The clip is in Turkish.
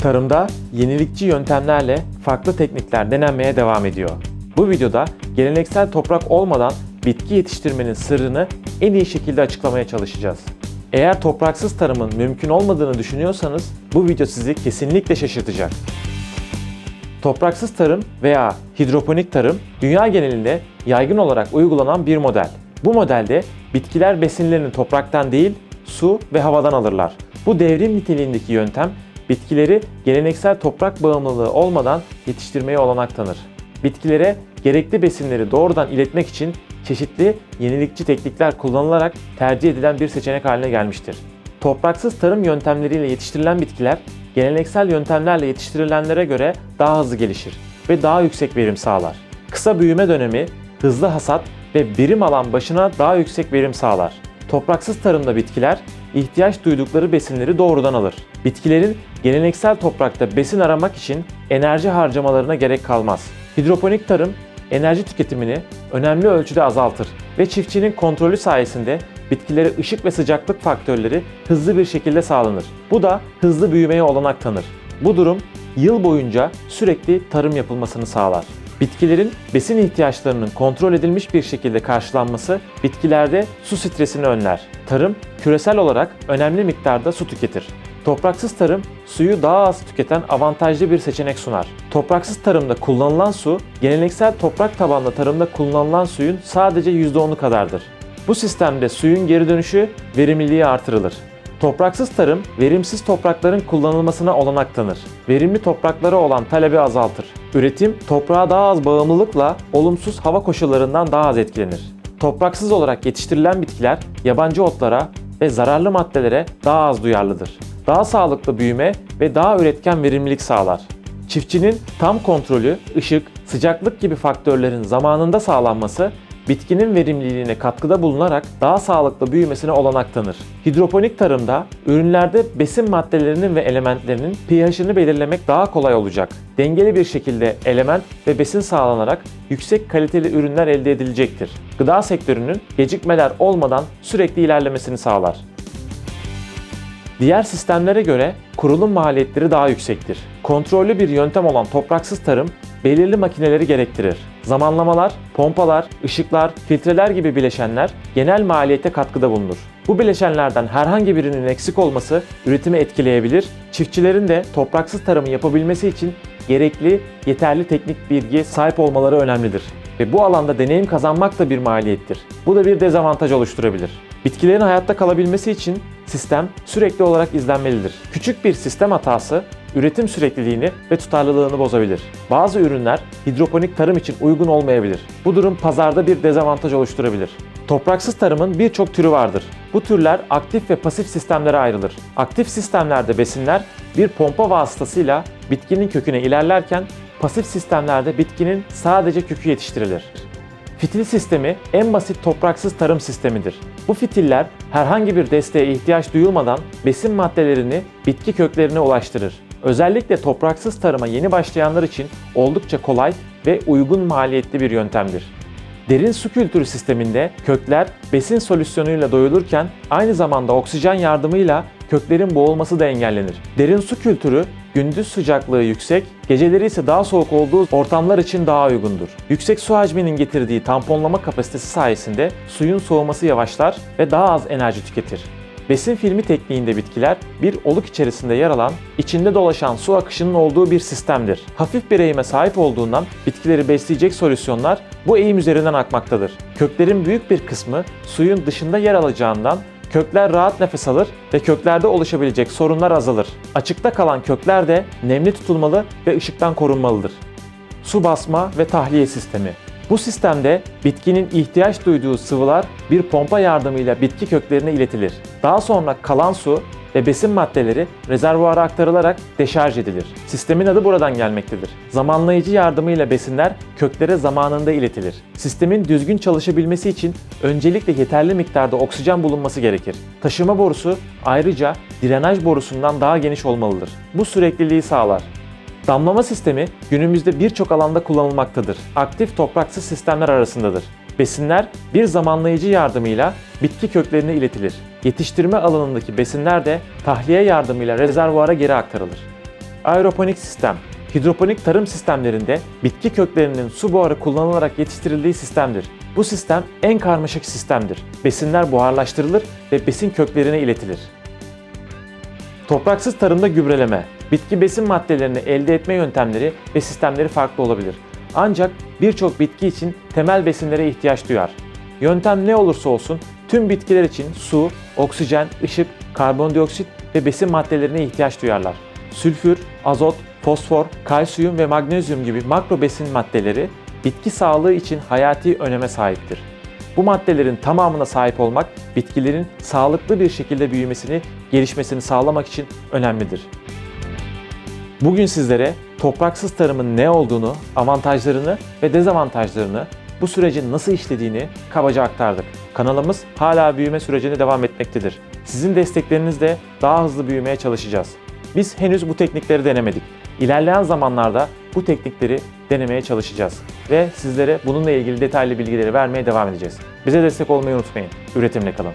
Tarımda yenilikçi yöntemlerle farklı teknikler denenmeye devam ediyor. Bu videoda geleneksel toprak olmadan bitki yetiştirmenin sırrını en iyi şekilde açıklamaya çalışacağız. Eğer topraksız tarımın mümkün olmadığını düşünüyorsanız bu video sizi kesinlikle şaşırtacak. Topraksız tarım veya hidroponik tarım dünya genelinde yaygın olarak uygulanan bir model. Bu modelde bitkiler besinlerini topraktan değil, su ve havadan alırlar. Bu devrim niteliğindeki yöntem bitkileri geleneksel toprak bağımlılığı olmadan yetiştirmeye olanak tanır. Bitkilere gerekli besinleri doğrudan iletmek için çeşitli yenilikçi teknikler kullanılarak tercih edilen bir seçenek haline gelmiştir. Topraksız tarım yöntemleriyle yetiştirilen bitkiler geleneksel yöntemlerle yetiştirilenlere göre daha hızlı gelişir ve daha yüksek verim sağlar. Kısa büyüme dönemi, hızlı hasat ve birim alan başına daha yüksek verim sağlar. Topraksız tarımda bitkiler ihtiyaç duydukları besinleri doğrudan alır. Bitkilerin geleneksel toprakta besin aramak için enerji harcamalarına gerek kalmaz. Hidroponik tarım enerji tüketimini önemli ölçüde azaltır ve çiftçinin kontrolü sayesinde bitkilere ışık ve sıcaklık faktörleri hızlı bir şekilde sağlanır. Bu da hızlı büyümeye olanak tanır. Bu durum yıl boyunca sürekli tarım yapılmasını sağlar. Bitkilerin besin ihtiyaçlarının kontrol edilmiş bir şekilde karşılanması bitkilerde su stresini önler. Tarım küresel olarak önemli miktarda su tüketir. Topraksız tarım suyu daha az tüketen avantajlı bir seçenek sunar. Topraksız tarımda kullanılan su, geleneksel toprak tabanlı tarımda kullanılan suyun sadece %10'u kadardır. Bu sistemde suyun geri dönüşü verimliliği artırılır. Topraksız tarım, verimsiz toprakların kullanılmasına olanak tanır. Verimli topraklara olan talebi azaltır. Üretim, toprağa daha az bağımlılıkla olumsuz hava koşullarından daha az etkilenir. Topraksız olarak yetiştirilen bitkiler yabancı otlara ve zararlı maddelere daha az duyarlıdır. Daha sağlıklı büyüme ve daha üretken verimlilik sağlar. Çiftçinin tam kontrolü, ışık, sıcaklık gibi faktörlerin zamanında sağlanması bitkinin verimliliğine katkıda bulunarak daha sağlıklı büyümesine olanak tanır. Hidroponik tarımda ürünlerde besin maddelerinin ve elementlerinin pH'ini belirlemek daha kolay olacak. Dengeli bir şekilde element ve besin sağlanarak yüksek kaliteli ürünler elde edilecektir. Gıda sektörünün gecikmeler olmadan sürekli ilerlemesini sağlar. Diğer sistemlere göre kurulum maliyetleri daha yüksektir. Kontrollü bir yöntem olan topraksız tarım belirli makineleri gerektirir. Zamanlamalar, pompalar, ışıklar, filtreler gibi bileşenler genel maliyete katkıda bulunur. Bu bileşenlerden herhangi birinin eksik olması üretimi etkileyebilir. Çiftçilerin de topraksız tarımı yapabilmesi için gerekli, yeterli teknik bilgi sahip olmaları önemlidir. Ve bu alanda deneyim kazanmak da bir maliyettir. Bu da bir dezavantaj oluşturabilir. Bitkilerin hayatta kalabilmesi için sistem sürekli olarak izlenmelidir. Küçük bir sistem hatası üretim sürekliliğini ve tutarlılığını bozabilir. Bazı ürünler hidroponik tarım için uygun olmayabilir. Bu durum pazarda bir dezavantaj oluşturabilir. Topraksız tarımın birçok türü vardır. Bu türler aktif ve pasif sistemlere ayrılır. Aktif sistemlerde besinler bir pompa vasıtasıyla bitkinin köküne ilerlerken pasif sistemlerde bitkinin sadece kökü yetiştirilir. Fitil sistemi en basit topraksız tarım sistemidir. Bu fitiller herhangi bir desteğe ihtiyaç duyulmadan besin maddelerini bitki köklerine ulaştırır. Özellikle topraksız tarıma yeni başlayanlar için oldukça kolay ve uygun maliyetli bir yöntemdir. Derin su kültürü sisteminde kökler besin solüsyonuyla doyulurken aynı zamanda oksijen yardımıyla köklerin boğulması da engellenir. Derin su kültürü gündüz sıcaklığı yüksek, geceleri ise daha soğuk olduğu ortamlar için daha uygundur. Yüksek su hacminin getirdiği tamponlama kapasitesi sayesinde suyun soğuması yavaşlar ve daha az enerji tüketir. Besin filmi tekniğinde bitkiler bir oluk içerisinde yer alan, içinde dolaşan su akışının olduğu bir sistemdir. Hafif bir eğime sahip olduğundan bitkileri besleyecek solüsyonlar bu eğim üzerinden akmaktadır. Köklerin büyük bir kısmı suyun dışında yer alacağından kökler rahat nefes alır ve köklerde oluşabilecek sorunlar azalır. Açıkta kalan kökler de nemli tutulmalı ve ışıktan korunmalıdır. Su basma ve tahliye sistemi bu sistemde bitkinin ihtiyaç duyduğu sıvılar bir pompa yardımıyla bitki köklerine iletilir. Daha sonra kalan su ve besin maddeleri rezervuara aktarılarak deşarj edilir. Sistemin adı buradan gelmektedir. Zamanlayıcı yardımıyla besinler köklere zamanında iletilir. Sistemin düzgün çalışabilmesi için öncelikle yeterli miktarda oksijen bulunması gerekir. Taşıma borusu ayrıca drenaj borusundan daha geniş olmalıdır. Bu sürekliliği sağlar. Damlama sistemi günümüzde birçok alanda kullanılmaktadır. Aktif topraksız sistemler arasındadır. Besinler bir zamanlayıcı yardımıyla bitki köklerine iletilir. Yetiştirme alanındaki besinler de tahliye yardımıyla rezervuara geri aktarılır. Aeroponik sistem, hidroponik tarım sistemlerinde bitki köklerinin su buharı kullanılarak yetiştirildiği sistemdir. Bu sistem en karmaşık sistemdir. Besinler buharlaştırılır ve besin köklerine iletilir. Topraksız tarımda gübreleme, bitki besin maddelerini elde etme yöntemleri ve sistemleri farklı olabilir. Ancak birçok bitki için temel besinlere ihtiyaç duyar. Yöntem ne olursa olsun tüm bitkiler için su, oksijen, ışık, karbondioksit ve besin maddelerine ihtiyaç duyarlar. Sülfür, azot, fosfor, kalsiyum ve magnezyum gibi makro besin maddeleri bitki sağlığı için hayati öneme sahiptir. Bu maddelerin tamamına sahip olmak bitkilerin sağlıklı bir şekilde büyümesini, gelişmesini sağlamak için önemlidir. Bugün sizlere topraksız tarımın ne olduğunu, avantajlarını ve dezavantajlarını, bu sürecin nasıl işlediğini kabaca aktardık. Kanalımız hala büyüme sürecine devam etmektedir. Sizin desteklerinizle daha hızlı büyümeye çalışacağız. Biz henüz bu teknikleri denemedik. İlerleyen zamanlarda bu teknikleri denemeye çalışacağız ve sizlere bununla ilgili detaylı bilgileri vermeye devam edeceğiz. Bize destek olmayı unutmayın. Üretimle kalın.